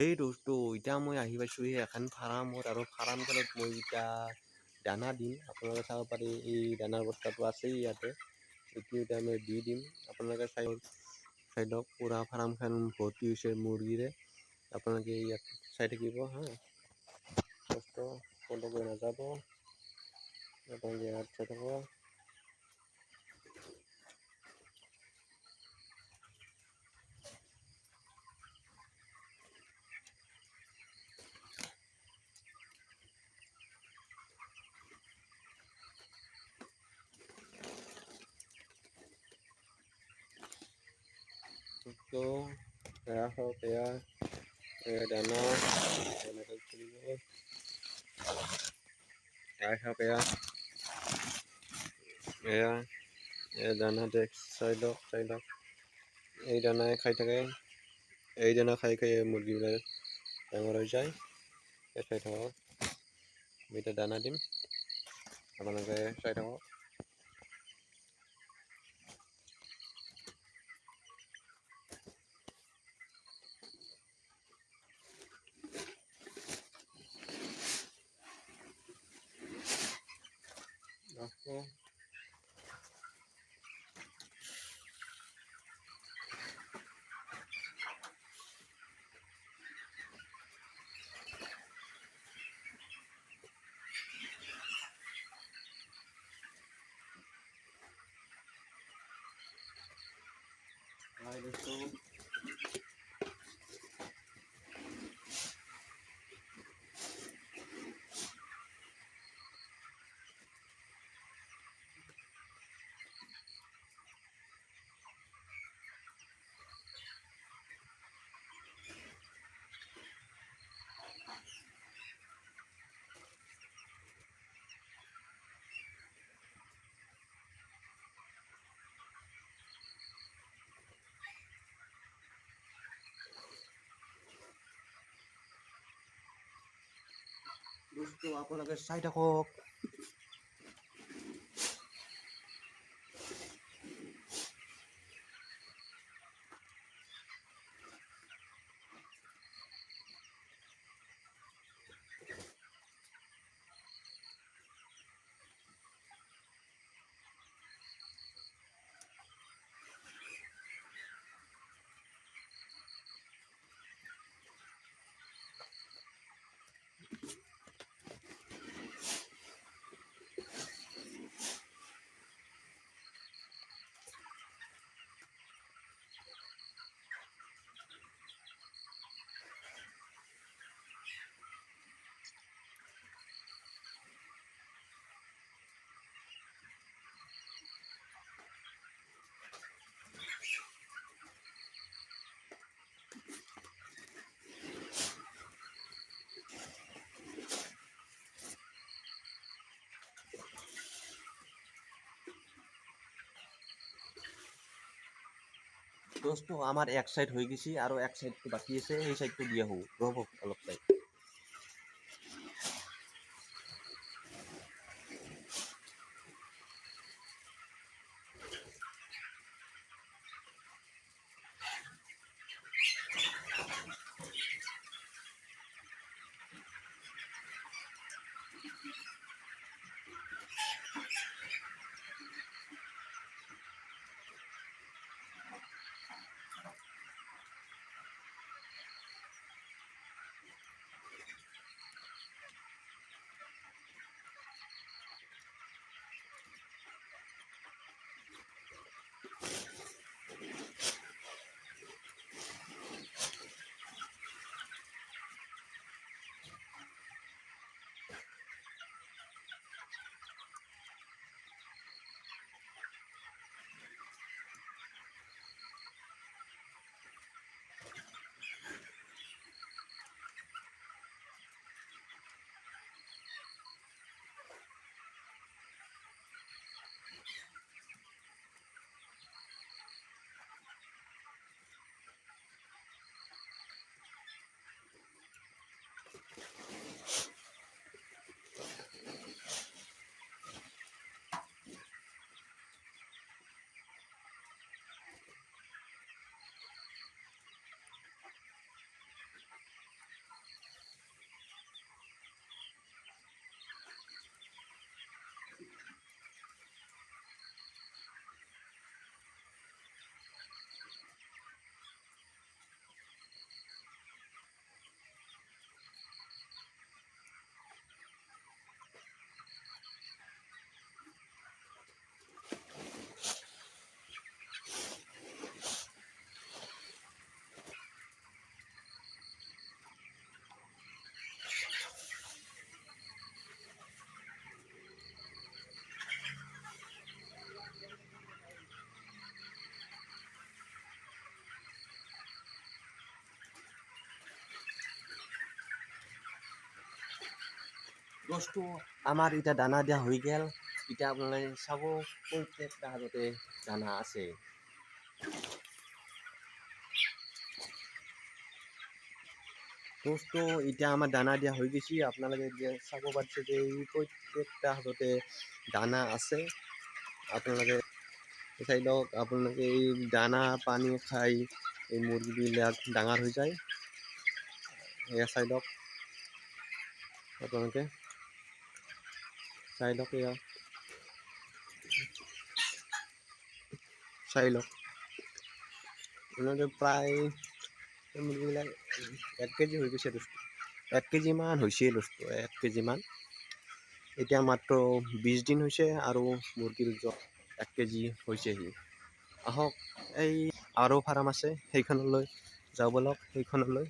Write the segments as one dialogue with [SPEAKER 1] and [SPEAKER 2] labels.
[SPEAKER 1] এই দোস্তো এতিয়া মই আহি পাইছোঁহি এখন ফাৰ্মত আৰু ফাৰ্মখনত মই এতিয়া দানা দিম, আপোনালোকে চাব পাৰে, এই দানাৰ বস্তাটো আছেই ইয়াতে, এইটো এতিয়া মই দি দিম, আপোনালোকে চাই লওক, পূৰা ফাৰ্মখন ভৰ্তি হৈছে মুৰ্গীৰে, আপোনালোকে ইয়াত চাই থাকিব, হা। দোস্ত ক'লৈকো নাযাব, আপোনালোকে ইয়াত চাই থাকক তো এয়া এয়া দানা দানাটো খুলিব এয়া হওক এয়া এয়া এয়া দানা দেখ চাই লওক চাই লওক এই দানাই খাই থাকে এই দানা খাই খাই এই মুৰ্গীবিলাক ডাঙৰ হৈ যায় এই চাই থাকক এতিয়া দানা দিম আপোনালোকে চাই থাকক 嗯。gusto ako lang sa side ako. দোস্ত আমার এক সাইড হয়ে গেছি আৰু এক চাইডটো বাকি আছে সেই চাইডটো দিয়ে আহোঁ রব অলপ টাইম বস্তু, আমাৰ এতিয়া দানা দিয়া হৈ গ'ল। এতিয়া আপোনালোকে চাব, প্ৰত্যেকটা হাততে দানা আছে। বস্তু এতিয়া আমাৰ দানা দিয়া হৈ গৈছে। আপোনালোকে এতিয়া চাব পাৰিছে যে প্ৰত্যেকটা হাততে দানা আছে। আপোনালোকে চাই লওক, আপোনালোকে এই দানা পানী খাই এই মুৰ্গীবিলাক ডাঙৰ হৈ যায়। এয়া চাই লওক। আপোনালোকে চাই লওক এয়া চাই লওক আপোনালোকে প্ৰায় এই মুৰ্গীবিলাক এক কেজি হৈ গৈছে বস্তু এক কেজিমান হৈছে বস্তু এক কেজিমান এতিয়া মাত্ৰ বিছ দিন হৈছে আৰু মুৰ্গীৰ ওজন এক কেজি হৈছেহি আহক এই আৰু ফাৰ্ম আছে সেইখনলৈ যাওঁ ব'লক সেইখনলৈ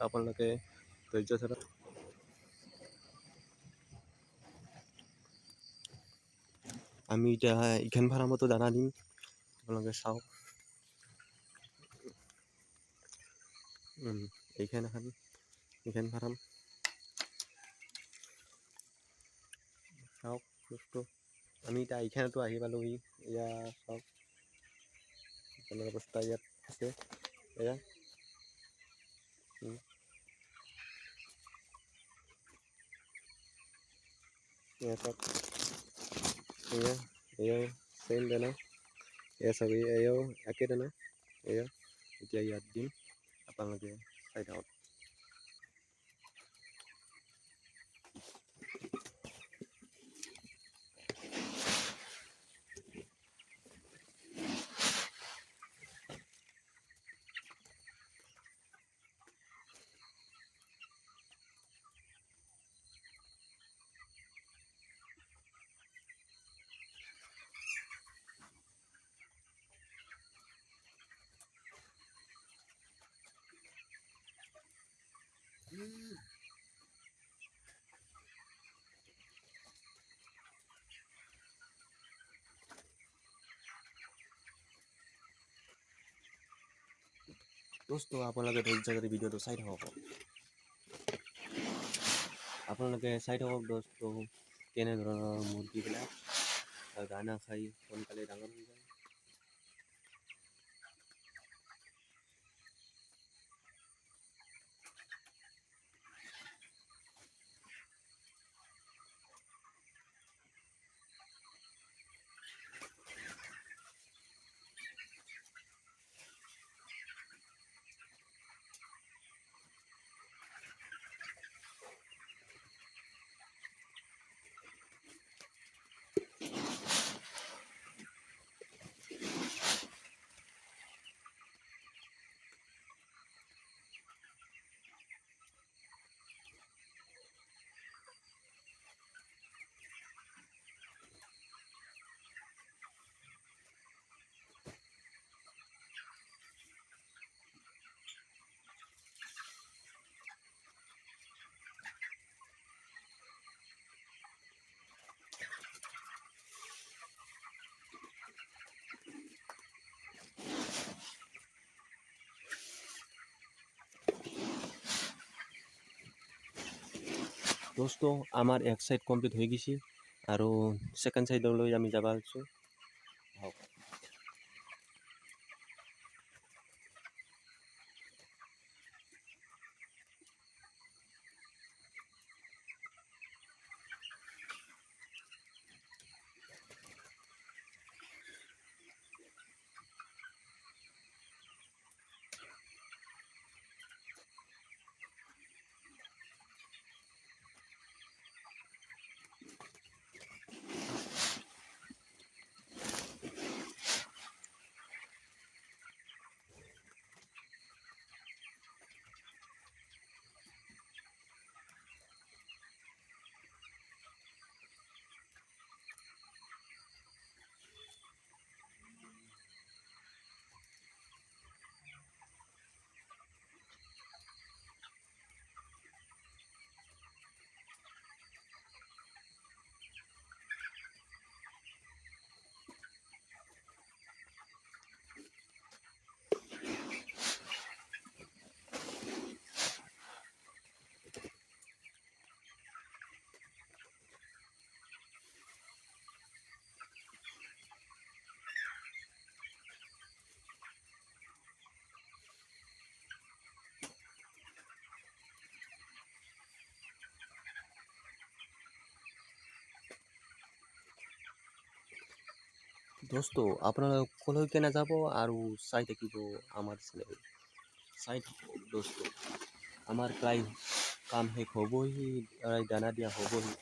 [SPEAKER 1] আপোনালোকে ধৈৰ্য ধৰক আমি এতিয়া ইখন ফাৰ্মতো দানা দিম আপোনালোকে চাওক উম, এইখন এখন এইখন ফাৰ্ম চাওক বস্তু আমি এতিয়া এইখনতো আহি পালোহি এয়া চাওক আপোনালোকৰ বস্তা ইয়াত আছে এয়া উম। এয়া চাওক এয়া এয়াও চেম দানা এয়া চাওক এই- এয়াও একে দানা এয়া এতিয়া ইয়াত দিম আপোনালোকে চাই দোস্ত আপোনালোকে ধৈৰ্য ধৰি ভিডিঅ'টো চাই থাকক আপোনালোকে চাই থাকক দোস্ত কেনেধৰণৰ মুৰ্গীবিলাক দানা খাই সোনকালে ডাঙৰ হৈ যায় দোস্ত আমাৰ এক চাইড কমপ্লিট হৈ গৈছে। আৰু ছেকেণ্ড চাইডলৈ আমি যাব আছোঁ। দোস্ত আপোনালোক কলৈকে নাযাব আৰু চাই থাকিব আমাৰ ছেলে চাই থাকিব দোস্ত আমাৰ প্ৰায় কাম শেষ হ'বহি দানা দিয়া হ'বহি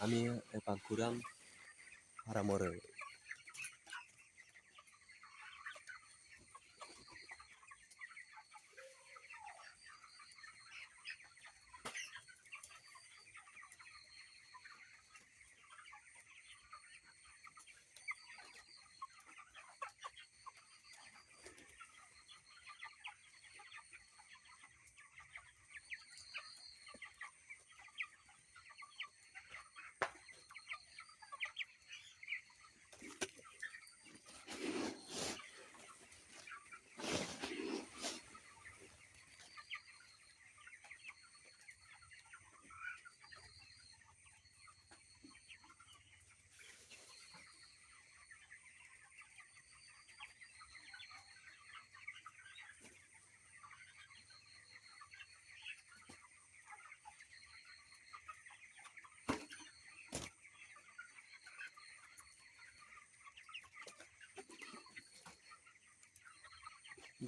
[SPEAKER 1] আমি এপাক ঘূৰাম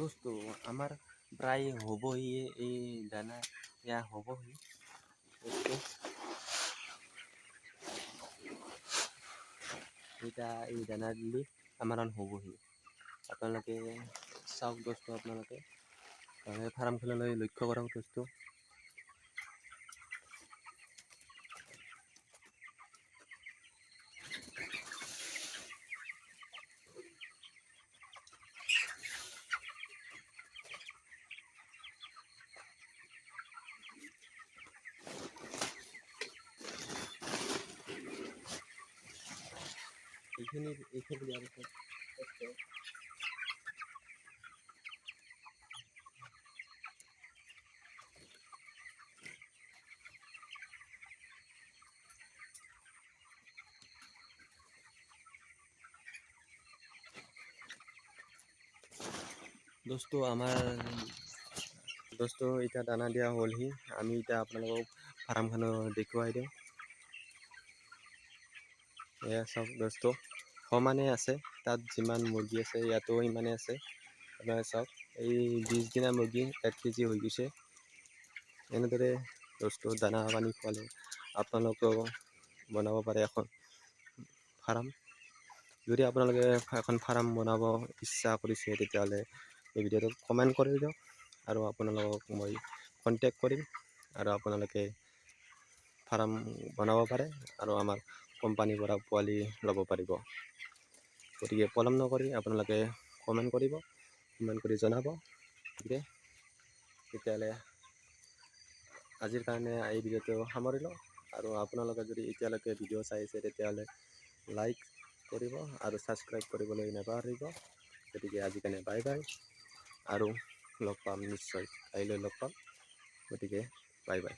[SPEAKER 1] দোস্ত, আমাৰ প্ৰায় হ'বহি, এই দানা দিয়া হ'বহি। দোস্ত এতিয়া এই দানা দিলে আমাৰ হ'বহি। আপোনালোকে চাওক দোস্ত, আপোনালোকে। ফাৰ্মখনলৈ লক্ষ্য কৰক দোস্ত। এইখিনি এইখিনি দিয়াৰ পিছত দোস্ত দোস্ত আমাৰ দোস্ত এতিয়া দানা দিয়া হ'লহি আমি এতিয়া আপোনালোকক ফাৰ্মখন দেখুৱাই দিওঁ এয়া চাওক দোস্ত সমানে আছে তাত যিমান মুৰ্গী আছে ইয়াতো সিমানে আছে। আপোনালোকে চাওক এই বিছ দিনা মুৰ্গী এক কেজি হৈ গৈছে। এনেদৰে দোস্ত দানা পানী খোৱালে আপোনালোকেও বনাব পাৰে এখন ফাৰ্ম। যদি আপোনালোকে এখন ফাৰ্ম বনাব ইচ্ছা কৰিছে তেতিয়াহ'লে এই ভিডিঅ'টোত কমেণ্ট কৰি দিয়ক আৰু আপোনালোকক মই কণ্টেক্ট কৰিম আৰু আপোনালোকে ফাৰ্ম বনাব পাৰে আৰু আমাৰ কোম্পানীৰ পৰা পোৱালি ল'ব পাৰিব। গতিকে পলম নকৰি আপোনালোকে কমেণ্ট কৰিব কমেণ্ট কৰি জনাব। গতিকে তেতিয়াহ'লে আজিৰ কাৰণে এই ভিডিঅ'টো সামৰিলোঁ আৰু আপোনালোকে যদি এতিয়ালৈকে ভিডিঅ' চাই আছে তেতিয়াহ'লে লাইক কৰিব আৰু ছাবস্ক্ৰাইব কৰিবলৈ নাপাহৰিব। গতিকে আজি কাৰণে বাই বাই আৰু লগ পাম নিশ্চয়। কাইলৈ লগ পাম। গতিকে বাই বাই